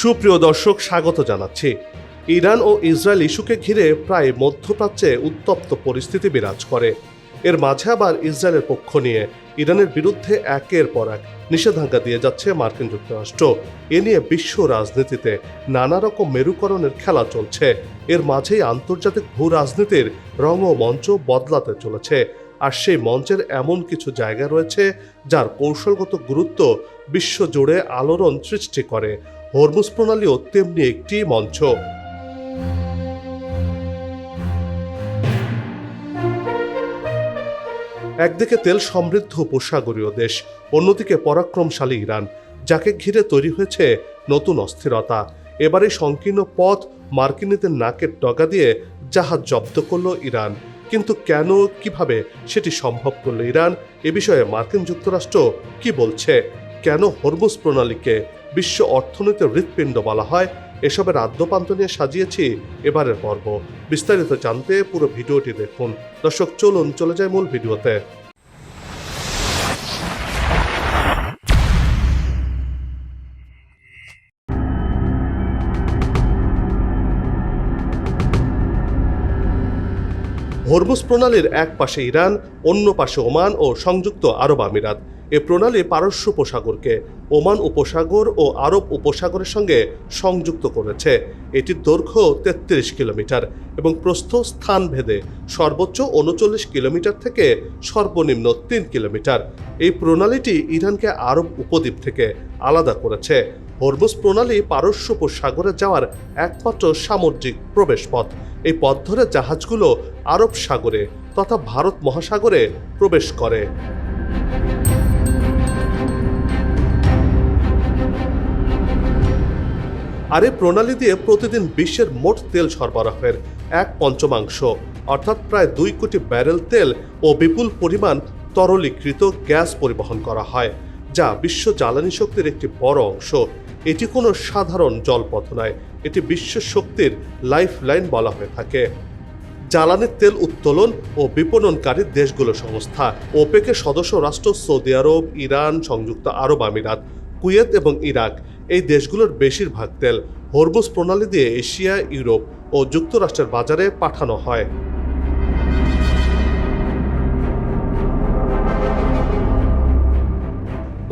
সুপ্রিয় দর্শক, স্বাগত জানাচ্ছি। ইরান ও ইসরায়েল ইস্যুকে ঘিরে প্রায় মধ্যপ্রাচ্যে উত্তপ্ত পরিস্থিতি বিরাজ করে। এর মাঝে আবার ইসরায়েলের পক্ষ নিয়ে ইরানের বিরুদ্ধে একের পর এক নিষেধাজ্ঞা দিয়ে যাচ্ছে মার্কিন যুক্তরাষ্ট্র। এ নিয়ে বিশ্ব রাজনীতিতে নানা রকম মেরুকরণের খেলা চলছে। এর মাঝেই আন্তর্জাতিক ভূ রাজনীতির মঞ্চ বদলাতে চলেছে। আর সেই মঞ্চের এমন কিছু জায়গা রয়েছে, যার কৌশলগত গুরুত্ব বিশ্বজুড়ে আলোড়ন সৃষ্টি করে। হরমুজ প্রণালীও তেমনি একটি মঞ্চ। একদিকে তেল সমৃদ্ধ উপসাগরীয় দেশ, অন্যদিকে পরাক্রমশালী ইরান, যাকে ঘিরে তৈরি হয়েছে নতুন অস্থিরতা। এবারে সংকীর্ণ পথ মার্কিনীদের নাকের ডগা দিয়ে জাহাজ জব্দ করল ইরান। কিন্তু কেন, কীভাবে, সেটি সম্ভব করল ইরান? এ বিষয়ে মার্কিন যুক্তরাষ্ট্র কি বলছে? কেন হরমুজ প্রণালীকে বিশ্ব অর্থনীতির হৃৎপিণ্ড বলা হয়, এসবের আদ্যপান্ত নিয়ে সাজিয়েছি এবারের পর্ব। বিস্তারিত জানতে পুরো ভিডিওটি দেখুন। দর্শক, চলুন, চলে যায় মূল ভিডিওতে। হরমুজ প্রণালীর এক পাশে ইরান, অন্য পাশে ওমান ও সংযুক্ত আরব আমিরাত। এ প্রণালী পারস্য উপসাগরকে ওমান উপসাগর ও আরব উপসাগরের সঙ্গে সংযুক্ত করেছে। এটির দৈর্ঘ্য তেত্রিশ কিলোমিটার এবং প্রস্থ স্থান ভেদে সর্বোচ্চ উনচল্লিশ কিলোমিটার থেকে সর্বনিম্ন তিন কিলোমিটার। এই প্রণালীটি ইরানকে আরব উপদ্বীপ থেকে আলাদা করেছে। হরমুজ প্রণালী পারস্য উপসাগরে যাওয়ার একমাত্র সামুদ্রিক প্রবেশপথ। এই পথ ধরে জাহাজগুলো আরব সাগরে তথা ভারত মহাসাগরে প্রবেশ করে। আর এই প্রণালী দিয়ে প্রতিদিন বিশ্বের মোট তেল সরবরাহের এক পঞ্চমাংশ, অর্থাৎ প্রায় দুই কোটি ব্যারেল তেল ও বিপুল পরিমাণ তরলীকৃত গ্যাস পরিবহন করা হয়, যা বিশ্ব জ্বালানি শক্তির একটি বড় অংশ। এটি কোনো সাধারণ জলপথ নয়, এটি বিশ্ব শক্তির লাইফ লাইন বলা হয়ে থাকে। জ্বালানির তেল উত্তোলন ও বিপণনকারী দেশগুলো সংস্থা, ওপেকের সদস্য রাষ্ট্র সৌদি আরব, ইরান, সংযুক্ত আরব আমিরাত কুয়েত এবং ইরাক, এই দেশগুলোর বেশিরভাগ তেল হরমুজ প্রণালী দিয়ে এশিয়া, ইউরোপ ও যুক্তরাষ্ট্রের বাজারে পাঠানো হয়।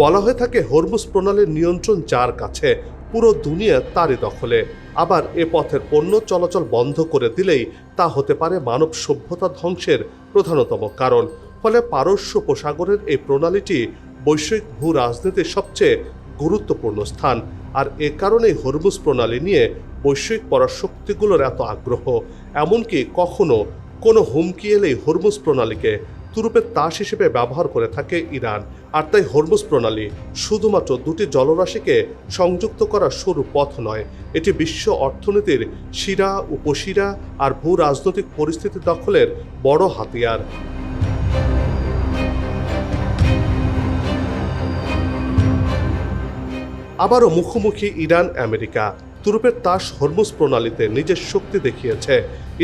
বলা হয়ে থাকে, হরমুজ প্রণালীর নিয়ন্ত্রণ যার কাছে, পুরো দুনিয়া তারই দখলে। আবার এ পথের পণ্য চলাচল বন্ধ করে দিলেই তা হতে পারে মানব সভ্যতা ধ্বংসের প্রধানতম কারণ। ফলে পারস্য উপসাগরের এই প্রণালীটি বৈশ্বিক ভূ রাজনীতির সবচেয়ে গুরুত্বপূর্ণ স্থান। আর এ কারণেই হরমুজ প্রণালী নিয়ে বৈশ্বিক পরাশক্তিগুলোর এত আগ্রহ। এমনকি কখনো কোনো হুমকি এলেই হরমুজ প্রণালীকে তুরুপের তাস হিসেবে ব্যবহার করে থাকে ইরান। আর তাই হরমুজ প্রণালী শুধুমাত্র দুটি জলরাশিকে সংযুক্ত করার সরু পথ নয়, এটি বিশ্ব অর্থনীতির শিরা, উপশিরা আর ভূ রাজনৈতিক পরিস্থিতি দখলের বড় হাতিয়ার। আবারও মুখোমুখি ইরান, আমেরিকা। তুরুপের তাস হরমুজ প্রণালীতে নিজের শক্তি দেখিয়েছে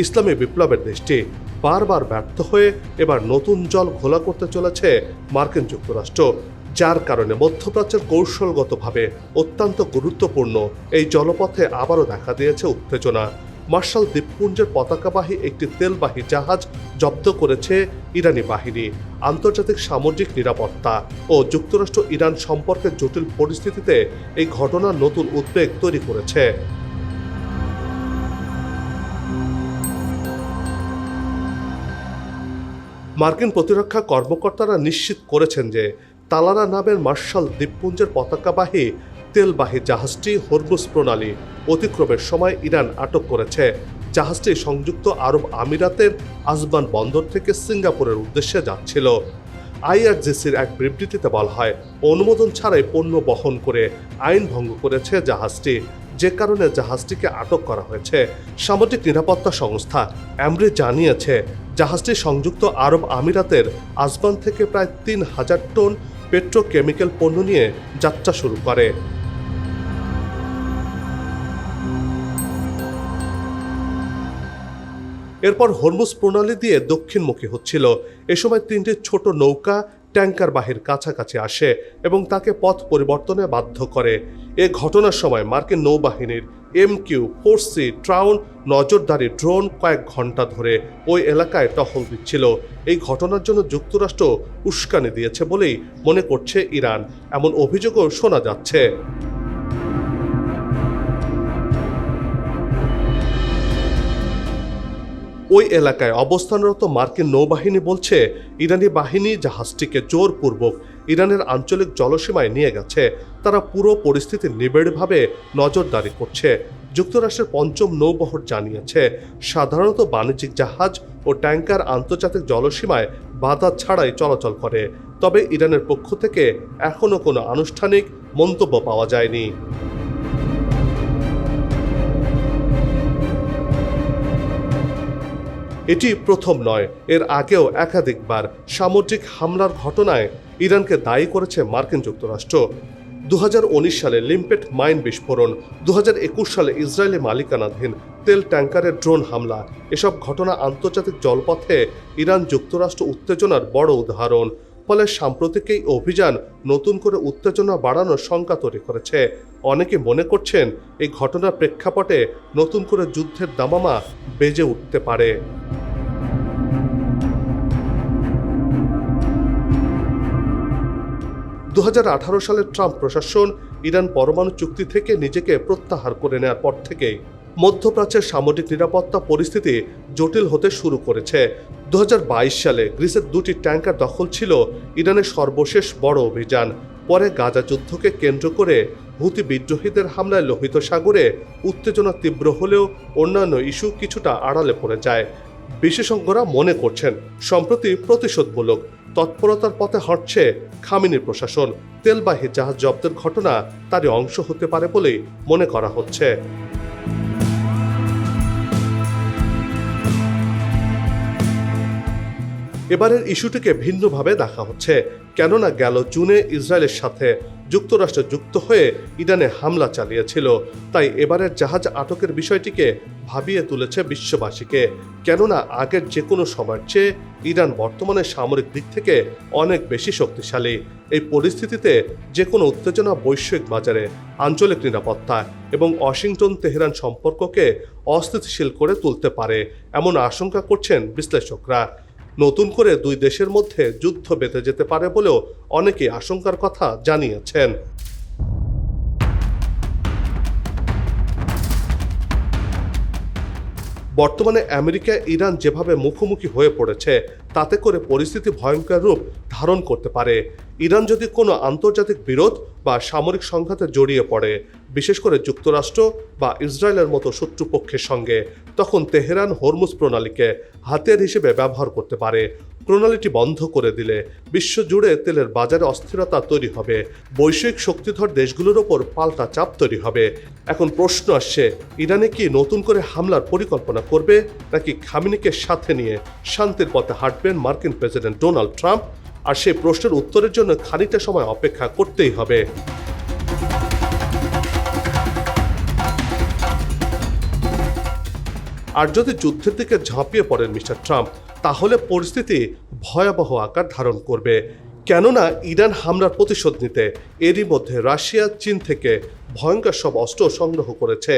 ইসলামী বিপ্লবের দেশটি। বারবার ব্যর্থ হয়ে এবার নতুন জল ঘোলা করতে চলেছে মার্কিন যুক্তরাষ্ট্র, যার কারণে মধ্যপ্রাচ্যের কৌশলগতভাবে অত্যন্ত গুরুত্বপূর্ণ এই জলপথে আবারও দেখা দিয়েছে উত্তেজনা। মার্শাল দ্বীপপুঞ্জের পতাকাবাহী একটি তেলবাহী জাহাজ জব্দ করেছে ইরানি বাহিনী, আন্তর্জাতিক সামুদ্রিক নিরাপত্তা ও যুক্তরাষ্ট্র ইরান সম্পর্কের জটিল পরিস্থিতিতে এই ঘটনা নতুন উদ্বেগ তৈরি করেছে। মার্কিন প্রতিরক্ষা কর্মকর্তারা নিশ্চিত করেছেন যে তালারা নামের মার্শাল দ্বীপপুঞ্জের পতাকাবাহী তেলবাহী জাহাজটি হরমুজ প্রণালী অতিক্রমের সময় ইরান আটক করেছে। জাহাজটি সংযুক্ত আরব আমিরাতের আজবান বন্দর থেকে সিঙ্গাপুরের উদ্দেশ্যে যাচ্ছিল। আইআরজিসির এক বিবৃতিতে বলা হয়, অনুমোদন ছাড়াই পণ্য বহন করে আইন ভঙ্গ করেছে জাহাজটি। যে কারণে জাহাজটিকে আটক করা হয়েছে। সামুদ্রিক নিরাপত্তা সংস্থা অ্যামরি জানিয়েছে, জাহাজটি সংযুক্ত আরব আমিরাতের আজবান থেকে প্রায় তিন হাজার টন পেট্রোকেমিক্যাল পণ্য নিয়ে যাত্রা শুরু করে। এরপর হরমুজ প্রণালী দিয়ে দক্ষিণমুখী হচ্ছিল। এ সময় তিনটি ছোট নৌকা ট্যাঙ্কার বাহির কাছাকাছি আসে এবং তাকে পথ পরিবর্তনে বাধ্য করে। এ ঘটনার সময় মার্কিন নৌবাহিনীর M Q four C Triton নজরদারি ড্রোন কয়েক ঘণ্টা ধরে ওই এলাকায় টহল দিচ্ছিল। এই ঘটনার জন্য যুক্তরাষ্ট্র উস্কানি দিয়েছে বলেই মনে করছে ইরান। এমন অভিযোগও শোনা যাচ্ছে। ওই এলাকায় অবস্থানরত মার্কিন নৌবাহিনী বলছে, ইরানি বাহিনী জাহাজটিকে জোরপূর্বক ইরানের আঞ্চলিক জলসীমায় নিয়ে গেছে। তারা পুরো পরিস্থিতি নিবিড়ভাবে নজরদারি করছে। যুক্তরাষ্ট্রের পঞ্চম নৌবহর জানিয়েছে, সাধারণত বাণিজ্যিক জাহাজ ও ট্যাঙ্কার আন্তর্জাতিক জলসীমায় বাধা ছাড়াই চলাচল করে। তবে ইরানের পক্ষ থেকে এখনও কোনো আনুষ্ঠানিক মন্তব্য পাওয়া যায়নি। এটি প্রথম নয়। এর আগেও একাধিকবার সামুদ্রিক হামলার ঘটনায় ইরানকে দায়ী করেছে মার্কিন যুক্তরাষ্ট্র। দু হাজার উনিশ সালে লিম্পেট মাইন বিস্ফোরণ দু হাজার একুশ সালে ইসরায়েলি মালিকানাধীন তেল ট্যাঙ্কারের ড্রোন হামলা, এসব ঘটনা আন্তর্জাতিক জলপথে ইরান যুক্তরাষ্ট্র উত্তেজনার বড় উদাহরণ। ফলে সাম্প্রতিক এই অভিযান নতুন করে উত্তেজনা বাড়ানোর শঙ্কা তৈরি করেছে। অনেকে মনে করছেন এই ঘটনার প্রেক্ষাপটে নতুন করে যুদ্ধের দামামা বেজে উঠতে পারে। দু হাজার আঠারো সালে ট্রাম্প প্রশাসন ইরান পরমাণু চুক্তি থেকে নিজেকে প্রত্যাহার করে নেওয়ার পর থেকেই মধ্যপ্রাচ্যের সামরিক নিরাপত্তা পরিস্থিতি জটিল হতে শুরু করেছে। দু হাজার বাইশ সালে গ্রিসের দুটি ট্যাঙ্কার দখল ছিল ইরানের সর্বশেষ বড় অভিযান। পরে গাজা যুদ্ধকে কেন্দ্র করে হুতি বিদ্রোহীদের হামলায় লোহিত সাগরে উত্তেজনা তীব্র হলেও অন্যান্য ইস্যু কিছুটা আড়ালে পড়ে যায়। বিশেষজ্ঞরা মনে করছেন, সম্প্রতি প্রতিশোধমূলক তৎপরতার পথে হটছে খামিনির প্রশাসন। তেলবাহী জাহাজ জব্দের ঘটনা তারই অংশ হতে পারে বলেই মনে করা হচ্ছে। এবারের ইস্যুটিকে ভিন্নভাবে দেখা হচ্ছে। কেননা গেল জুনে ইসরায়েলের সাথে যুক্তরাষ্ট্র যুক্ত হয়ে ইরানে হামলা চালিয়েছিল। তাই এবারের জাহাজ আটকের বিষয়টিকে ভাবিয়ে তুলেছে বিশ্ববাসীকে। কেননা আগের যে কোনো সময়ের চেয়ে ইরান বর্তমানে সামরিক দিক থেকে অনেক বেশি শক্তিশালী। এই পরিস্থিতিতে যে কোনো উত্তেজনা বৈশ্বিক বাজারে, আঞ্চলিক নিরাপত্তা এবং ওয়াশিংটন তেহরান সম্পর্ককে অস্থিতিশীল করে তুলতে পারে, এমন আশঙ্কা করছেন বিশ্লেষকরা। নতুন করে দুই দেশের মধ্যে যুদ্ধ বেঁধে যেতে পারে বলেও অনেকে আশঙ্কার কথা জানিয়েছেন। বর্তমানে আমেরিকা, ইরান যেভাবে মুখোমুখি হয়ে পড়েছে, তাতে করে পরিস্থিতি ভয়ঙ্কর রূপ ধারণ করতে পারে। ইরান যদি কোনো আন্তর্জাতিক বিরোধ বা সামরিক সংঘাতে জড়িয়ে পড়ে, বিশেষ করে যুক্তরাষ্ট্র বা ইসরায়েলের মতো শত্রুপক্ষের সঙ্গে, তখন তেহরান হরমুজ প্রণালীকে হাতিয়ার হিসেবে ব্যবহার করতে পারে। প্রণালীটি বন্ধ করে দিলে বিশ্বজুড়ে তেলের বাজারে অস্থিরতা তৈরি হবে। বৈশ্বিক শক্তিধর দেশগুলোর ওপর পাল্টা চাপ তৈরি হবে। এখন প্রশ্ন আসছে, ইরানে কি নতুন করে হামলার পরিকল্পনা করবে, নাকি খামিনিকে সাথে নিয়ে শান্তির পথে হাঁটবেন মার্কিন প্রেসিডেন্ট ডোনাল্ড ট্রাম্প? আর সেই প্রশ্নের উত্তরের জন্য খানিকটা সময় অপেক্ষা করতেই হবে। আর যদি যুদ্ধের দিকে ঝাঁপিয়ে পড়েন মিস্টার ট্রাম্প তাহলে পরিস্থিতি ভয়াবহ আকার ধারণ করবে। কেননা ইরান হামলার প্রতিশোধ নিতে এরই মধ্যে রাশিয়া, চীন থেকে ভয়ঙ্কর সব অস্ত্র সংগ্রহ করেছে।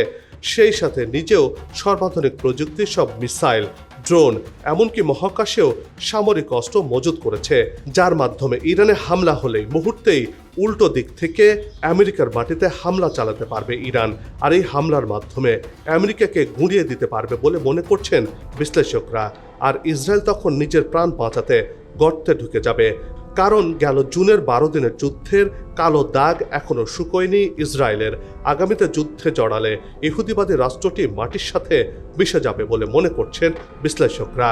সেই সাথে নিজেও সর্বাধুনিক প্রযুক্তির সব মিসাইল, ড্রোন, এমনকি মহাকাশেও সামরিক অস্ত্র মজুত করেছে, যার মাধ্যমে ইরানে হামলা হলেই মুহূর্তেই উল্টো দিক থেকে আমেরিকার মাটিতে হামলা চালাতে পারবে ইরান। আর এই হামলার মাধ্যমে আমেরিকাকে গুঁড়িয়ে দিতে পারবে বলে মনে করছেন বিশ্লেষকরা। আর ইসরায়েল তখন নিজের প্রাণ বাঁচাতে গর্তে ঢুকে যাবে। কারণ গেল জুনের বারো দিনের যুদ্ধের কালো দাগ এখনও শুকোয়নি ইসরায়েলের। আগামীতে যুদ্ধে জড়ালে ইহুদিবাদী রাষ্ট্রটি মাটির সাথে মিশে যাবে বলে মনে করছেন বিশ্লেষকরা।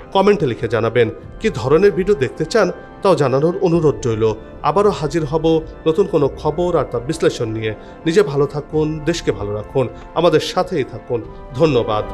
কমেন্টে লিখে জানাবেন, কি ধরনের ভিডিও দেখতে চান তাও জানানোর অনুরোধ রইল। আবারও হাজির হব নতুন কোনো খবর আর তার বিশ্লেষণ নিয়ে। নিজে ভালো থাকুন, দেশকে ভালো রাখুন, আমাদের সাথেই থাকুন। ধন্যবাদ।